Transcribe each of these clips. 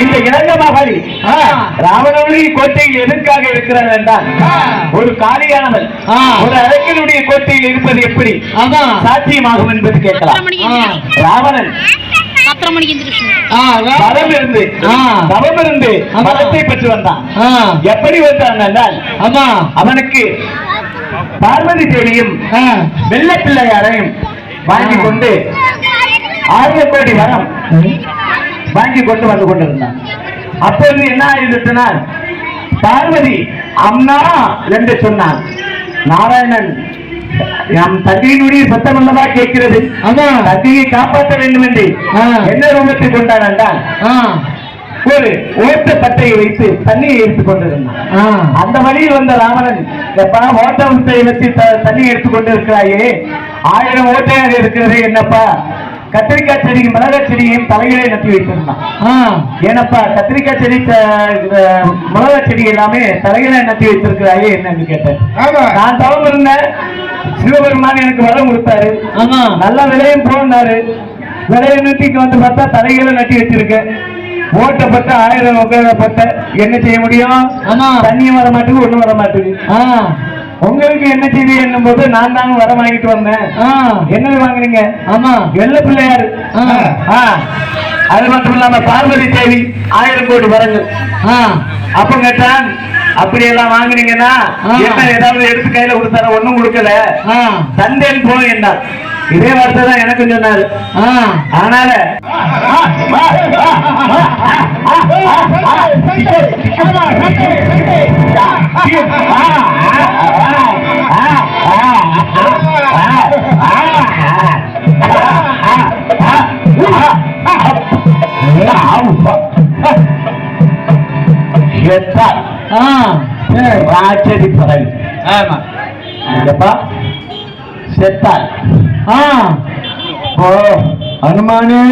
இந்த இளங்க மகாளி ராவணனுடைய கோட்டையில் எதற்காக இருக்கிறார் என்றால் ஒரு காளியானவள் ஒரு அரக்கனுடைய கோட்டையில் இருப்பது எப்படி? சாத்தியமாகும் என்பது கேட்கலாம். ராவணன். இருந்து தவம் இருந்து பெற்று வந்தான். எப்படி வந்தான் என்றால் அவனுக்கு பார்வதி தேவியும் வெள்ள பிள்ளையாரையும் வாங்கி கொண்டு ஆயிரம் கோடி வரம் வாங்கி கொண்டு வந்து கொண்டிருந்தான். அப்போது என்ன ஆயிருந்தனால் பார்வதி அம்மா என்று சொன்னான். நாராயணன் நம் தந்தையினுடைய சத்தம் அல்லவா கேட்கிறது? தந்தையை காப்பாற்ற வேண்டும் என்று என்ன ரூபத்தை கொண்டான் என்றால் ஒரு ஓட்ட பட்டையை வைத்து தண்ணியை எடுத்துக் கொண்டிருந்தான். அந்த வழியில் வந்த ராவணன் எப்பா ஓட்ட முட்டையை வச்சு த- தண்ணி எடுத்துக் கொண்டிருக்கிறாயே ஆயிரம் ஓட்டையாக இருக்கிறது என்னப்பா? கத்திரிக்காய் செடியும் மிளகாய் செடியையும் தலையிலே நட்டி வைத்திருந்தான். ஏனப்பா கத்திரிக்காய் செடி மிளகாய் செடி எல்லாமே தலையிலே நட்டி வைத்திருக்கிறாயே என்னன்னு கேட்டேன். நான் தவம் இருந்தேன். சிவபெருமான் எனக்கு வரம் கொடுத்தாரு. நல்ல விலையும் போனாரு. விலையை நட்டி இங்க வந்து பார்த்தா தலைகளை நட்டி வச்சிருக்கேன் ஓட்டப்பட்ட ஆயிரம் உபயோகப்பட்ட என்ன செய்ய முடியும்? தண்ணியும் வர மாட்டேங்குது ஒண்ணும் வர மாட்டேங்குது உங்களுக்கு என்ன செய்தி என்னும் போது நான் தாங்க வர வாங்கிட்டு வந்தேன். என்னது வாங்குறீங்க ஆமா. வெள்ள பிள்ளையாரு. அது மட்டும் இல்லாம பார்வதி தேவி ஆயிரம் கோடி வரங்கள். அப்ப கேட்டான் அப்படி எல்லாம் வாங்குனீங்கன்னா என்ன ஏதாவது எடுத்து கையில கொடுத்தார? ஒண்ணும் கொடுக்கல. தந்தேன் போ என்றார். இதே வார்த்தை தான் எனக்கும் சொன்னாரு அதனால ராட்சதி பதவி ஆமா செத்தால் அனுமானே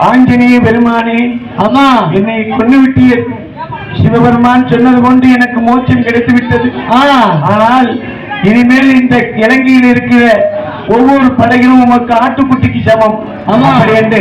ஆஞ்சநேய பெருமானே அம்மா என்னை கொண்டு விட்டிய சிவபெருமான் சொன்னது கொண்டு எனக்கு மோட்சம் கிடைத்து விட்டது ஆனால் இனிமேல் இந்த இலங்கையில் இருக்கிற ஒவ்வொரு படைகளும் உமக்கு ஆட்டுக்குட்டிக்கு சமம். ஆமா. அப்படி என்று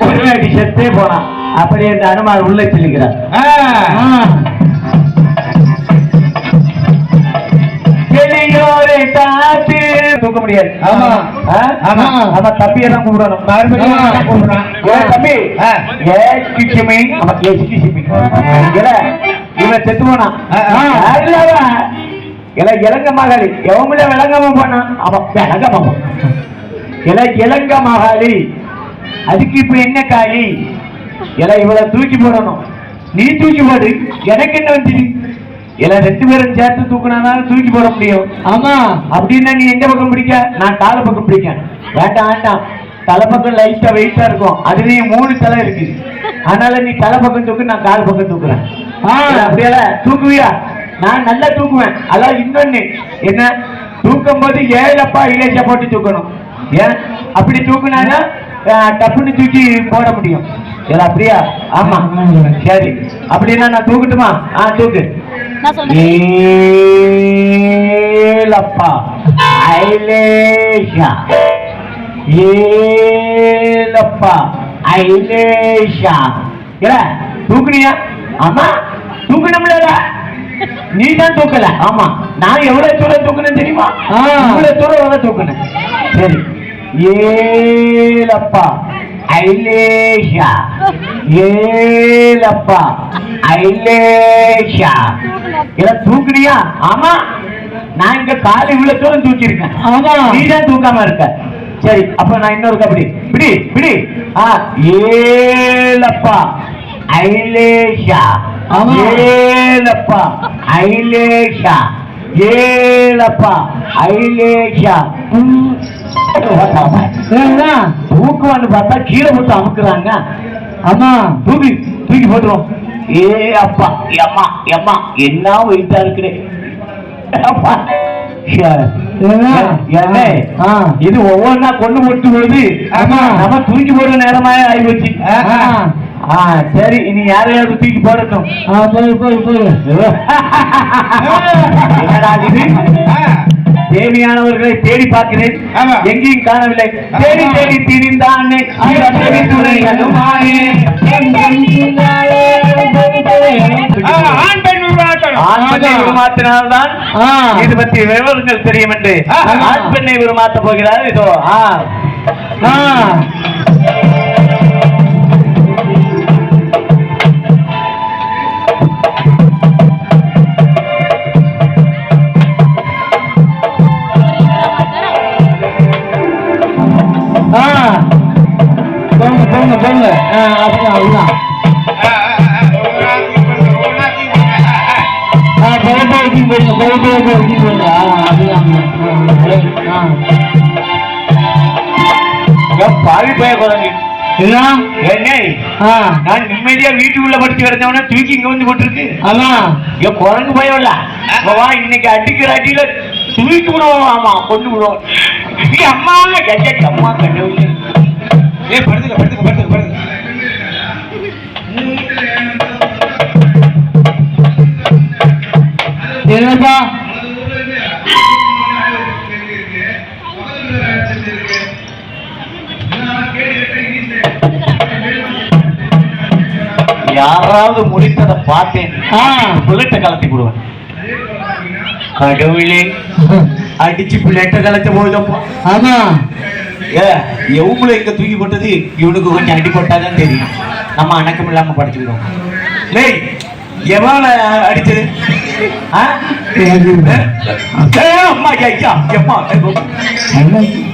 ஒரு அடி செத்தே போனான். அப்படி என்று அனுமார் உள்ளே செல்கிறார். தாத்து தூக்க முடியாது. ஆமா. ஆமா. ஆமா தம்பியை தான் கூப்பிடணும். மறுபடியும் கூப்பிடுறான் ஏ தம்பி. ஆமா இவன் செத்து போனான் இல்ல மகளி எவங்கள விளங்காம போனான் அவன் விளங்காம இல்ல இளங்க மகாளி அதுக்கு இப்ப என்ன காளி? இல்ல இவளை தூக்கி போடணும். நீ தூக்கி போடு. எனக்கு என்ன வந்துச்சு இல்ல ரெண்டு பேரும் சேர்த்து தூக்குனாதான் தூக்கி போட முடியும். ஆமா. அப்படின்னா நீ எந்த பக்கம் பிடிக்க? நான் கால பக்கம் பிடிக்க வேண்டாம் வேண்டாம். தலை பக்கம் லைட்டா வெயிட்டா இருக்கும். அதுலயும் மூணு தலை இருக்கு. அதனால நீ தலை பக்கம் தூக்கு நான் கால் பக்கம் தூக்குறேன். அப்படியால தூக்குவியா? நான் நல்லா தூக்குவேன். அதான் இன்னொன்னு. என்ன? தூக்கும் போது ஏழப்பா இலேசா போட்டு தூக்கணும். ஏன்? அப்படி தூக்குனானா டப்புன்னு தூக்கி போட முடியும். அப்படியா? ஆமா. சரி. அப்படின்னா நான் தூக்கட்டுமா? ஆ தூக்கு. நான் ஏலப்பா. ஐலேஷா ஏலப்பா. ஐலேஷா தூக்குனியா? ஆமா. தூக்கணும்ல நீ தான் தூக்கல. ஆமா. நான் எவ்வளவு தூரம் தூக்குனேன் தெரியுமா? இவ்வளவு தூரம் தூக்குனேன். சரி. ஏலப்பா. ஐலேஷா. ஏலப்பா. ஐலேஷா. இத தூக்குனியா ஆமா. நான் இங்க கால் இவ்வளவு தூரம் தூக்கியிருக்கேன். ஆமா. நீ தான் தூக்காம இருக்க. சரி அப்ப நான் இன்னொரு கபடி. பிடி பிடி. ஆ ஏலப்பா. ஐலேஷா. ஏலப்பா. ஐலேஷா. ஏலப்பா. ஐலேஷா. தூக்குவான்னு பார்த்தா கீழே போட்டு அமுக்குறாங்க. ஆமா தூக்கி தூக்கி போட்டுருவோம். ஏ அப்பா எம்மா எம்மா என்ன வெயிட்டா இருக்குடே இது ஒவ்வொன்றா கொண்டு போட்டு ஆமா. நம்ம தூக்கி போடுற நேரமா ஆயிப்போச்சு. ஆ. சரி இனி யாரையாவது தூக்கி போடட்டும். என்னடா இது? தேவையானவர்களை தேடி பார்க்கிறேன். எங்கேயும் காணவில்லை. தேடி தேடி திரிந்தானே. ஆண் பெண் இது பற்றி விவரங்கள் தெரியும் என்று. ஆண் பெண்ணை உருமாற்ற போகிறார். இதோ ஆ. பாவி பய குழந்தை என்ன நான் நிம்மதியா வீட்டுக்குள்ள படிச்சு கிடந்தவன தூக்கி இங்க வந்து போட்டுருக்கு. ஆமா. இங்க குரங்கு பயம் இல்ல. வா இன்னைக்கு அடிக்கிற அடியில தூக்கி விடுவோம். ஆமா கொண்டு விடுவோம். அம்மா அம்மா கண்டவில்லை ஏ படுத்துக்க படுத்துக்க படுத்துக்க படுத்துக்க. என்னப்பா? யாராவது முடித்ததை பார்த்தேன். புல்லட்டை கலத்தி விடுவேன் கடவுளே. அடிச்சு பிள்ளைட்ட கலத்த போதப்பா ஆமா. ஏ எவ்வளவு எங்க தூக்கி போட்டது? இவனுக்கு கொஞ்சம் அடி போட்டாதான் தெரியும். நம்ம அணக்கம் இல்லாம படிச்சுக்கிறோம். டேய் எவன அடிச்சது? அம்மா ஐயா எம்மா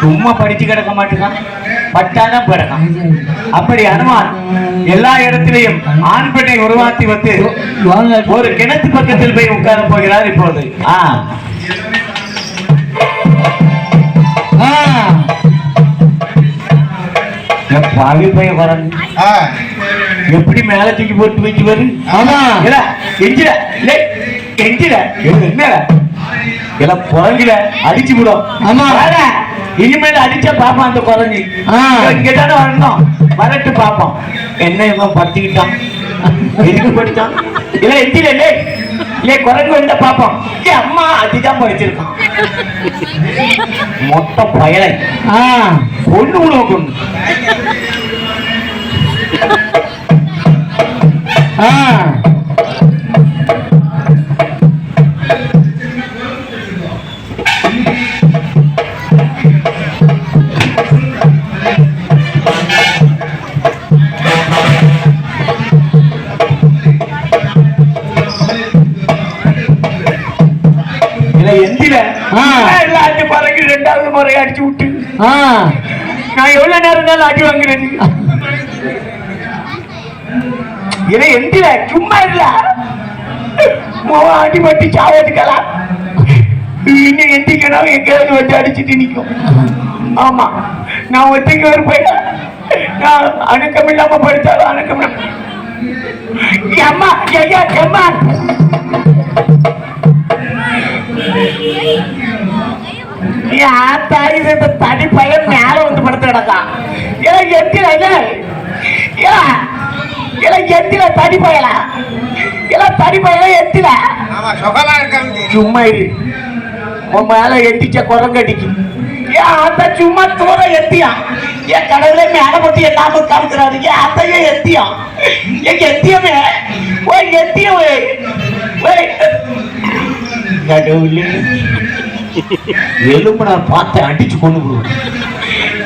சும்மா படிச்சு கிடக்க மாட்டேங்கான் பட்டாதான் பிறக்கான் அப்படி அனுமான் எல்லா இடத்திலையும் ஆண் பெண்ணை உருவாக்கி வந்து வாங்க ஒரு கிணத்து பக்கத்தில் போய் உட்கார போகிறார் இப்பொழுது ஆ. பாவி பையன் வரணும் எப்படி மேல தூக்கி போட்டு வச்சு வரு ஆமா இல்ல கெஞ்சில இல்ல கெஞ்சில என்ன இல்ல குரங்கில அடிச்சு விடும். ஆமா. இனிமேல் அடிச்சா பாப்போம் அந்த குரங்கு. ஆ. இங்க தானே வரணும். வரட்டு பாப்போம். என்ன இவன் படுத்திக்கிட்டான்? எதுக்கு படுத்தான்? இல்ல எந்தில இல்ல இல்ல குரங்கு வந்தா பாப்போம். ஏ அம்மா அதுதான் படிச்சிருக்கான் மொத்த பயலை. கொண்டு விடுவோம் கொண்டு. ஆ. நான் எவ்வளவு நேரம் இருந்தாலும் அடி வாங்குறேன். இதை எந்திர சும்மா இல்ல மோகம் அடி பட்டி சாவதுக்கலாம் இன்னும் எந்திக்கணும் எங்கேயாவது வச்சு அடிச்சுட்டு நிற்கும் ஆமா. நான் ஒத்தைக்கு ஒரு பையன். நான் அணுக்கம் இல்லாம படித்தாலும் அணுக்கம் இல்லாம. அம்மா ஐயா அம்மா. தாய் இந்த தனி பையன் மேல வந்து படுத்து கிடக்கான் ஏன் எத்தில ஏன் எத்தில தனி பயலா எல்லாம் தனி பயல எத்தில சும்மா இரு. உன் மேல எத்திச்ச குரங்கடிக்கு ஏன் அந்த சும்மா தூர எத்தியா என் கடவுளே மேல போட்டு எல்லாம காமிக்கிறாரு ஏன் அத்தையே எத்தியா எங்க எத்தியமே ஓய் எத்தியமே ஓய் கடவுளே. எலும்பு நான் பார்த்து அடிச்சு கொண்டு விடுவேன்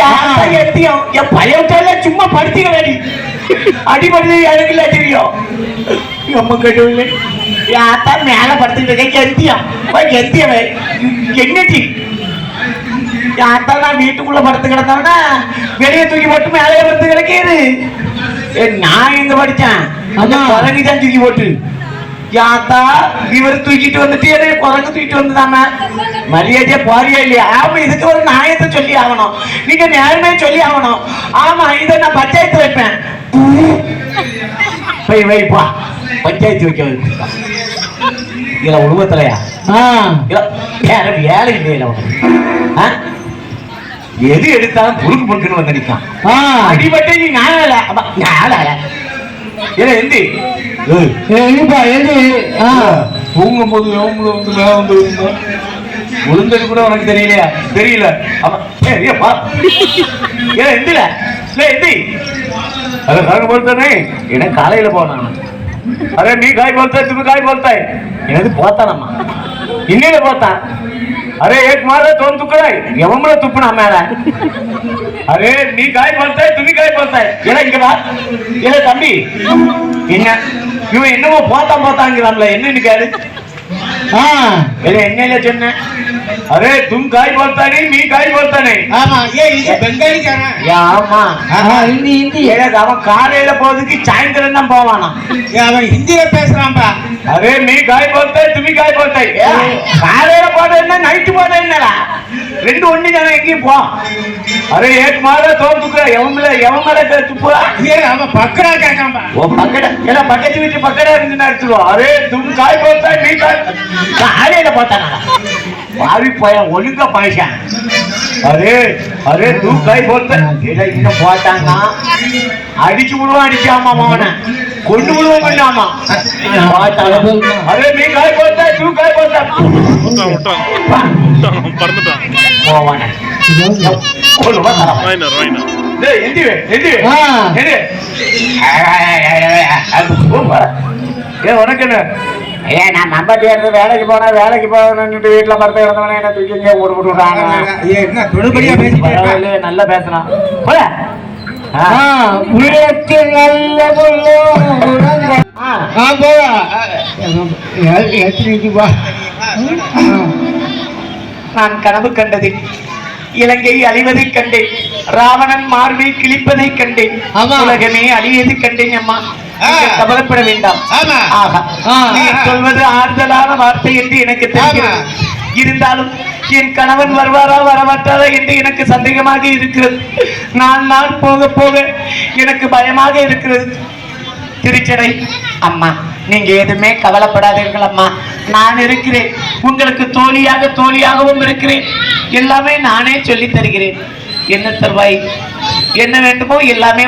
யாரா எத்தியம் என் பழைய சும்மா படுத்திக்க வேண்டி அடிபடுது எனக்கு இல்ல தெரியும். நம்ம கடவுளே. யாத்தா மேல படுத்துக்கிட்டு எத்தியம் போய் எத்தியவே என்னடி? யாத்தா நான் வீட்டுக்குள்ள படுத்து கிடந்தவனா வெளியே தூக்கி போட்டு மேலே படுத்து கிடக்கிறது நான் எங்க படிச்சேன் அந்த அம்மா. குரங்கு தான் தூக்கி போட்டு. யாத்தா இவர் தூக்கிட்டு வந்துட்டு என்னைய குரங்கு தூக்கிட்டு வந்துதாம மரியாதையா போறியா இல்லையா? ஆமா இதுக்கு ஒரு நியாயத்தை சொல்லி ஆகணும். நீங்க நேரமே சொல்லி ஆகணும். ஆமா இதை நான் பஞ்சாயத்து வைப்பேன். போய் வைப்பா பஞ்சாயத்து வைக்க இல்ல உருவத்திலையா? இல்ல வேற வேலை இல்லையில உனக்கு? எது எடுத்தாலும் புருக்கு புருக்குன்னு வந்து நிற்கான். அடிபட்டு நீ ஞான ஞான ஏன்னா எந்தி? தூங்கும் போது எவ்வளவு வந்து மேல கூட உனக்கு தெரியலையா? தெரியல. எனக்கு காலையில போனான்? அரே நீ காய் போல்த்தாய் திரும்ப காய் போல்த்தாய் எனக்கு போத்தானம்மா? ಇನ್ನೇನು ಗೊತ್ತಾ ಅರೆ ಏಕ್ ಮಾಡ್ರೆ ತೋನ್ ತುಕ್ಕಡ ಎವಮ್ರ ತುಪ್ಪಣ ಮೇಲೆ ಅರೆ ನೀ ಕಾಯಿ ಬರ್ತಾಯ್ ತುನಿ ಕಾಯಿ ಬರ್ತಾಯ್ ಏನ ಹಿಂಗದಾ ಏನ தம்பி என்ன இவன் என்னமோ போத்தா போத்தாங்கிறான்ல என்னன்னு கேளு ಎಣ್ಣೆಲೆ ಚೆನ್ನ ಅರೆ ತುಮ್ ಕಾಯಿ ಬರ್ತಾನೆ ನೀ ಕಾಯಿ ಬರ್ತಾನೆ ஹிந்தி ஹிந்தி ஏழாது அவன் காலையில போறதுக்கு சாயந்தரம் தான் போவானா அவன் ஹிந்தியில பேசுறான்பா अरे मी काय बोलताय तुम्ही काय बोलताय காலையில போட என்ன நைட்டு போட என்னடா ரெண்டு ஒண்ணு தானே எங்கேயும் போ அரே ஏக் மாற தோல் துக்குற எவன் மேல எவன் மேல துப்புறா ஏன் அவன் பக்கரா கேட்கான்பா ஓ பக்கட ஏன்னா பக்கத்து வீட்டு பக்கடா இருந்து நடத்துவோம் அரே தும் காய் போத்தாய் நீ காய் காலையில போத்தானா பாவி போய ஒழுங்கா பாய்ச்சான் அரே அரே தூ போத்த இல்ல இன்னும் போட்டாங்க அடிச்சு விடுவான் அடிச்சாமா அவனை கொண்டு விடுவோம் பண்ணாமா அரே நீ காய் போத்தாய் தூ காய் ஏ உனக்கு என்ன ஏ நான் நம்ப தேர்ந்து வேலைக்கு போனா வேலைக்கு போகணும்னு வீட்டுல மரத்தை இருந்தவனே என்ன தூக்கி இங்கே போட்டு போட்டு விடுறாங்க ஏன் என்ன தொழுபடியா பேசிட்டே இருக்கான் பரவாயில்ல, நல்லா பேசுறான் போல. நான் கனவு கண்டது இலங்கை அழிவதை கண்டேன். ராவணன் மார்பை கிழிப்பதை கண்டேன். உலகமே அழியது கண்டேன் அம்மா. கவலைப்பட வேண்டாம். நீ சொல்வது ஆறுதலான வார்த்தை என்று எனக்கு தெரிகிறது. இருந்தாலும் என் கணவன் வருவாரா வரமாட்டாரா என்று எனக்கு சந்தேகமாக இருக்கிறது. நான் நாள் போக போக எனக்கு பயமாக இருக்கிறது. திருச்சடை அம்மா. நீங்க எதுவுமே கவலைப்படாதீர்கள் அம்மா நான் இருக்கிறேன். உங்களுக்கு தோழியாக தோழியாகவும் இருக்கிறேன். எல்லாமே நானே சொல்லி தருகிறேன். என்ன தருவாய்? என்ன வேண்டுமோ எல்லாமே